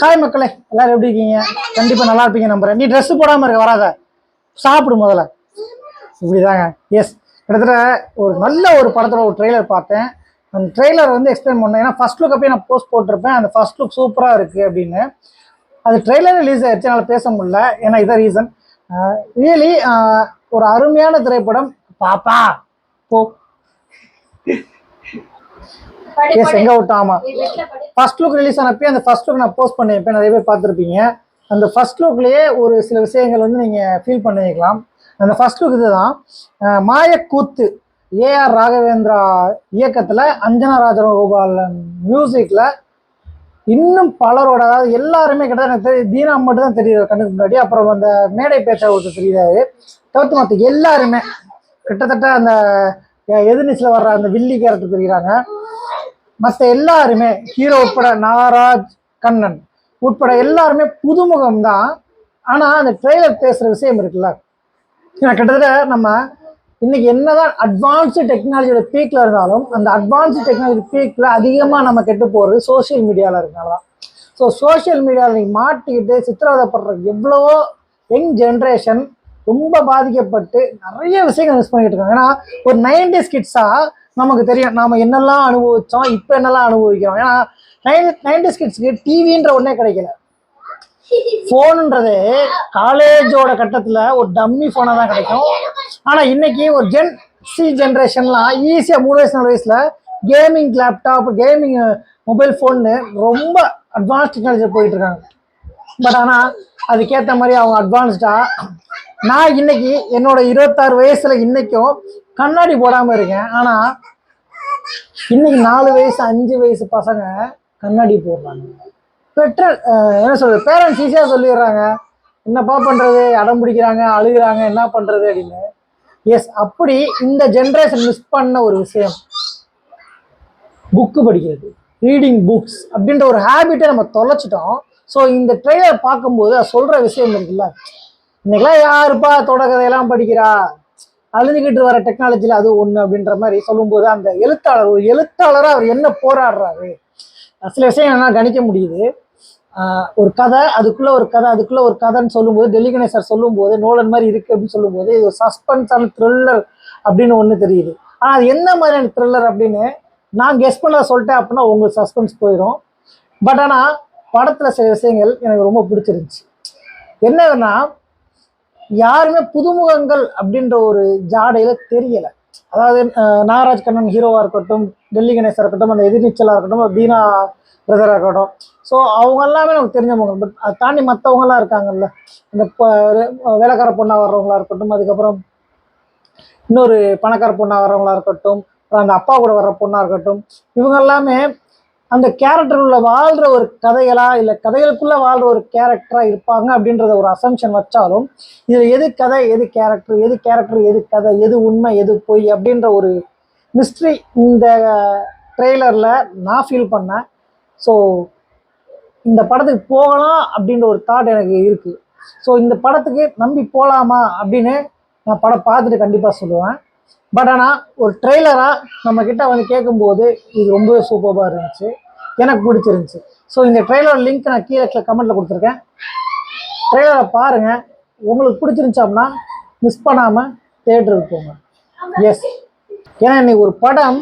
Hi மக்களே எல்லாரும் எப்படி இருக்கீங்க? கண்டிப்பா நல்லா இருப்பீங்க நம்புறேன். நீ ட்ரெஸ் போடாம இருக்க வராத. சாப்பிடு முதல்ல. இப்படிதாங்க. எஸ் கிட்டத்தட்ட ஒரு நல்ல ஒரு படத்தோட ஒரு ட்ரெய்லர் பார்த்தேன். அந்த ட்ரெய்லர் வந்து எக்ஸ்பிளைன் பண்ணேன். ஏன்னா ஃபர்ஸ்ட் லுக் அப்பயே நான் போஸ்ட் போட்டிருப்பேன். அந்த ஃபர்ஸ்ட் லுக் சூப்பராக இருக்கு அப்படின்னு. அது ட்ரெய்லர் ரிலீஸ் ஆயிடுச்சு என்னால் பேச முடியல. ஏன்னா இதான் ரீசன் ரியலி ஒரு அருமையான திரைப்படம். பாப்பா போ. எஸ் எங்க விட்டோம் ஆமா. ஃபர்ஸ்ட் லுக் ரிலீஸ் ஆனப்பே அந்த ஃபர்ஸ்ட் லுக் நான் போஸ்ட் பண்ணியிருப்பேன் நிறைய பேர் பார்த்துருப்பீங்க. அந்த ஃபர்ஸ்ட் லுக்லயே ஒரு சில விஷயங்கள் வந்து நீங்க ஃபீல் பண்ணிக்கலாம். அந்த ஃபர்ஸ்ட் லுக் இதுதான். மாயக்கூத்து. ஏஆர் ராகவேந்திரா இயக்கத்துல அஞ்சனா ராஜகோபாலன் மியூசிக்ல இன்னும் பலரோட அதாவது எல்லாருமே கிட்ட எனக்கு தெரியும் தீனா மட்டும் தான் தெரியுது கண்ணுக்கு முன்னாடி. அப்புறம் அந்த மேடை பேச்ச ஒருத்தர் தெரியுறாரு. தவிர்த்து மற்ற எல்லாருமே கிட்டத்தட்ட அந்த எதிர்நீச்சில் வர்ற அந்த வில்லி கேரக்டர் தெரியுறாங்க. மற்ற எல்லாருமே ஹீரோ உட்பட நாகராஜ் கண்ணன் உட்பட எல்லாருமே புதுமுகம் தான். ஆனால் அந்த ட்ரெய்லர் பேசுகிற விஷயம் இருக்குல்ல? ஏன்னா கிட்டத்தட்ட நம்ம இன்னைக்கு என்னதான் அட்வான்ஸ்டு டெக்னாலஜியோட பீக்ல இருந்தாலும் அந்த அட்வான்ஸ்டு டெக்னாலஜி பீக்ல அதிகமாக நம்ம கெட்டு போகிறது சோஷியல் மீடியாவில் இருக்கனால தான். ஸோ சோஷியல் மீடியாவில் நீங்க மாட்டிக்கிட்டு சித்திரவதைப்படுற எவ்வளவோ யங் ஜென்ரேஷன் ரொம்ப பாதிக்கப்பட்டு நிறைய விஷயங்கள் மிஸ் பண்ணிக்கிட்டு இருக்காங்க. ஏன்னா ஒரு நைன்டி ஸ்கிட்ஸாக நமக்கு தெரியும். நாம என்னெல்லாம் அனுபவிச்சோம் இப்போ என்னெல்லாம் அனுபவிக்கிறோம். ஏன்னா நைன் நைன்டிஸ் கிட்ஸ்க்கு டிவின்ற ஒன்றே கிடைக்கல. ஃபோனுன்றது காலேஜோட கட்டத்தில் ஒரு டம்மி ஃபோனாக தான் கிடைக்கும். ஆனால் இன்னைக்கு ஒரு ஜென் சி ஜென்ரேஷன்லாம் ஈஸியாக மூணு வயசு நாலு வயசில் கேமிங் லேப்டாப் கேமிங் மொபைல் ஃபோன்னு ரொம்ப அட்வான்ஸ் டெக்னாலஜி போயிட்டு இருக்காங்க. பட் ஆனால் அதுக்கேற்ற மாதிரி அவங்க அட்வான்ஸ்டாக நான் இன்னைக்கு என்னோட இருபத்தாறு வயசுல இன்னைக்கும் கண்ணாடி போடாமல் இருக்கேன். ஆனால் இன்னைக்கு நாலு வயசு அஞ்சு வயசு பசங்க கண்ணாடி போடுறாங்க. பெட்ரோல் என்ன சொல்றது பேரண்ட்ஸ் ஈஸியாக சொல்லிடுறாங்க. என்னப்பா பண்ணுறது அடம் பிடிக்கிறாங்க அழுகிறாங்க என்ன பண்ணுறது அப்படின்னு. எஸ் அப்படி இந்த ஜென்ரேஷன் மிஸ் பண்ண ஒரு விஷயம். புக்கு படிக்கிறது ரீடிங் புக்ஸ் அப்படின்ற ஒரு ஹேபிட்டை நம்ம தொலைச்சிட்டோம். ஸோ இந்த ட்ரெய்லர் பார்க்கும்போது அது சொல்கிற விஷயம் இருக்குல்ல இன்னைக்கெல்லாம் யாருப்பா தொடக்கதையெல்லாம் படிக்கிறா? அழிஞ்சுக்கிட்டு வர டெக்னாலஜியில் அது ஒன்று அப்படின்ற மாதிரி சொல்லும்போது அந்த எழுத்தாளர் ஒரு எழுத்தாளராக அவர் என்ன போராடுறாரு? சில விஷயம் என்ன கணிக்க முடியுது. ஒரு கதை அதுக்குள்ளே ஒரு கதை அதுக்குள்ளே ஒரு கதைன்னு சொல்லும்போது டெல்லி கணேசர் சொல்லும்போது நோலன் மாதிரி இருக்குது அப்படின்னு சொல்லும்போது இது ஒரு சஸ்பென்ஸான த்ரில்லர் அப்படின்னு ஒன்று தெரியுது. ஆனால் அது என்ன மாதிரியான த்ரில்லர் அப்படின்னு நான் கெஸ் பண்ண சொல்லிட்டேன் அப்படின்னா உங்களுக்கு சஸ்பென்ஸ் போயிடும் பட் ஆனால் படத்தில் சில விஷயங்கள் எனக்கு ரொம்ப பிடிச்சிருந்துச்சு. என்னன்னா யாருமே புதுமுகங்கள் அப்படின்ற ஒரு ஜாடையில தெரியல. அதாவது நாகராஜ் கண்ணன் ஹீரோவா இருக்கட்டும் டெல்லி கணேசா இருக்கட்டும் அந்த எதிர்நீச்சலா இருக்கட்டும் தீனா பிரதரா இருக்கட்டும். ஸோ அவங்க எல்லாமே நமக்கு தெரிஞ்சவங்க பட் அதை தாண்டி மற்றவங்களாம் இருக்காங்கல்ல. இந்த வேலைக்கார பொண்ணா வர்றவங்களா இருக்கட்டும் அதுக்கப்புறம் இன்னொரு பணக்கார பொண்ணா வர்றவங்களா இருக்கட்டும் அப்புறம் அந்த அப்பா கூட வர்ற பொண்ணா இருக்கட்டும் இவங்க எல்லாமே அந்த கேரக்டருள்ள வாழ்ற ஒரு கதைகளா இல்லை கதைகளுக்குள்ள வாழ்ற ஒரு கேரக்டரா இருப்பாங்க அப்படின்றத ஒரு அசம்ஷன் வச்சாலும் இதில் எது கதை எது கேரக்டர் எது கேரக்டர் எது கதை எது உண்மை எது பொய் அப்படின்ற ஒரு மிஸ்ட்ரி இந்த ட்ரெய்லரில் நான் ஃபீல் பண்ணேன். ஸோ இந்த படத்துக்கு போகலாம் அப்படின்ற ஒரு தாட் எனக்கு இருக்குது ஸோ இந்த படத்துக்கு நம்பி போகலாமா அப்படின்னு நான் படம் பார்த்துட்டு கண்டிப்பாக சொல்லுவேன். பட் ஆனால் ஒரு ட்ரெய்லராக நம்ம கிட்ட வந்து கேட்கும்போது இது ரொம்பவே சூப்பராக இருந்துச்சு. எனக்கு பிடிச்சிருந்துச்சு. ஸோ இந்த ட்ரெய்லர் லிங்க் நான் கீழே கமெண்ட்டில் கொடுத்துருக்கேன். ட்ரெய்லரை பாருங்கள் உங்களுக்கு பிடிச்சிருந்துச்சு அப்படின்னா மிஸ் பண்ணாமல் தேட்டருக்கு போங்க. எஸ் ஏன்னா இன்னைக்கு ஒரு படம்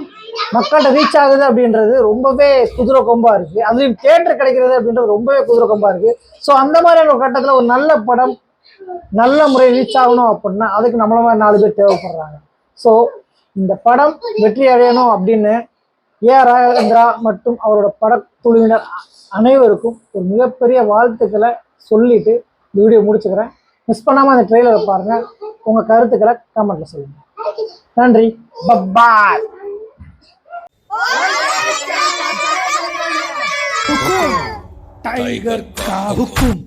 மக்கள்கிட்ட ரீச் ஆகுது அப்படின்றது ரொம்பவே குதிரை கொம்பாக இருக்குது அதுலேயும் தேட்டர் கிடைக்கிறது அப்படின்றது ரொம்பவே குதிரை கொம்பாக இருக்குது ஸோ அந்த மாதிரியான ஒரு கட்டத்தில் ஒரு நல்ல படம் நல்ல முறை ரீச் ஆகணும் அப்படின்னா அதுக்கு நம்மள மாதிரி நாலு பேர் தேவைப்படுறாங்க. ஸோ இந்த படம் வெற்றி அடையணும் அப்படின்னு ஏ ராகவேந்திரா மற்றும் அவரோட படக்குழுவினர் அனைவருக்கும் ஒரு மிகப்பெரிய வாழ்த்துக்களை சொல்லிட்டு இந்த வீடியோ முடிச்சுக்கிறேன். மிஸ் பண்ணாமல் அந்த ட்ரெயிலரை பாருங்கள் உங்கள் கருத்துக்களை கமெண்ட்டில் சொல்லுங்கள் நன்றி. பப்பாய் டைகர் காவுக்கும்